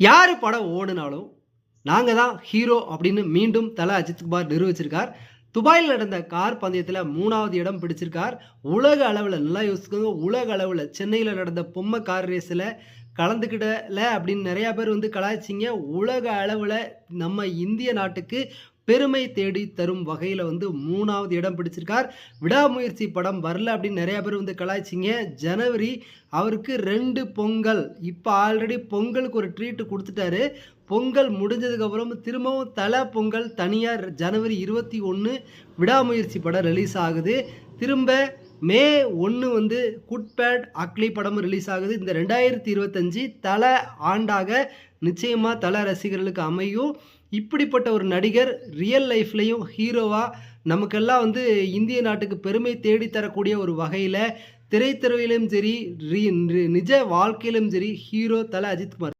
யார் படம் ஓடுனாலும் நாங்கள் தான் ஹீரோ அப்படின்னு மீண்டும் தல அஜித்குமார் நிரூபிச்சிருக்கார். துபாயில் நடந்த கார் பந்தயத்தில் மூணாவது இடம் பிடிச்சிருக்கார். உலக அளவில் நல்லா யோசிக்கோங்க உலக அளவில் சென்னையில் நடந்த பொம்மை கார் ரேஸில் கலந்துக்கிடல அப்படின்னு நிறையா பேர் வந்து கலாய்ச்சிங்க. உலக அளவில் நம்ம இந்திய நாட்டுக்கு பெருமை தேடி தரும் வகையில் வந்து மூணாவது இடம் பிடிச்சிருக்கார். விடாமுயற்சி படம் வரல அப்படின்னு நிறையா பேர் வந்து கலாய்ச்சிங்க. ஜனவரி அவருக்கு ரெண்டு பொங்கல். இப்போ ஆல்ரெடி பொங்கலுக்கு ஒரு ட்ரீட்டு கொடுத்துட்டாரு. பொங்கல் முடிஞ்சதுக்கப்புறம் திரும்பவும் தலை பொங்கல் தனியாக ஜனவரி இருபத்தி ஒன்று விடாமுயற்சி படம் ரிலீஸ் ஆகுது. திரும்ப மே ஒன்று வந்து குட்பேட் அக்லி படமும் ரிலீஸ் ஆகுது. இந்த ரெண்டாயிரத்தி இருபத்தஞ்சி தலை ஆண்டாக நிச்சயமாக தலை ரசிகர்களுக்கு அமையும். இப்படிப்பட்ட ஒரு நடிகர் ரியல் லைஃப்லேயும் ஹீரோவாக நமக்கெல்லாம் வந்து இந்திய நாட்டுக்கு பெருமை தேடி தரக்கூடிய ஒரு வகையில் திரைத்துறையிலும் சரி நிஜ வாழ்க்கையிலும் சரி ஹீரோ தலை அஜித்குமார்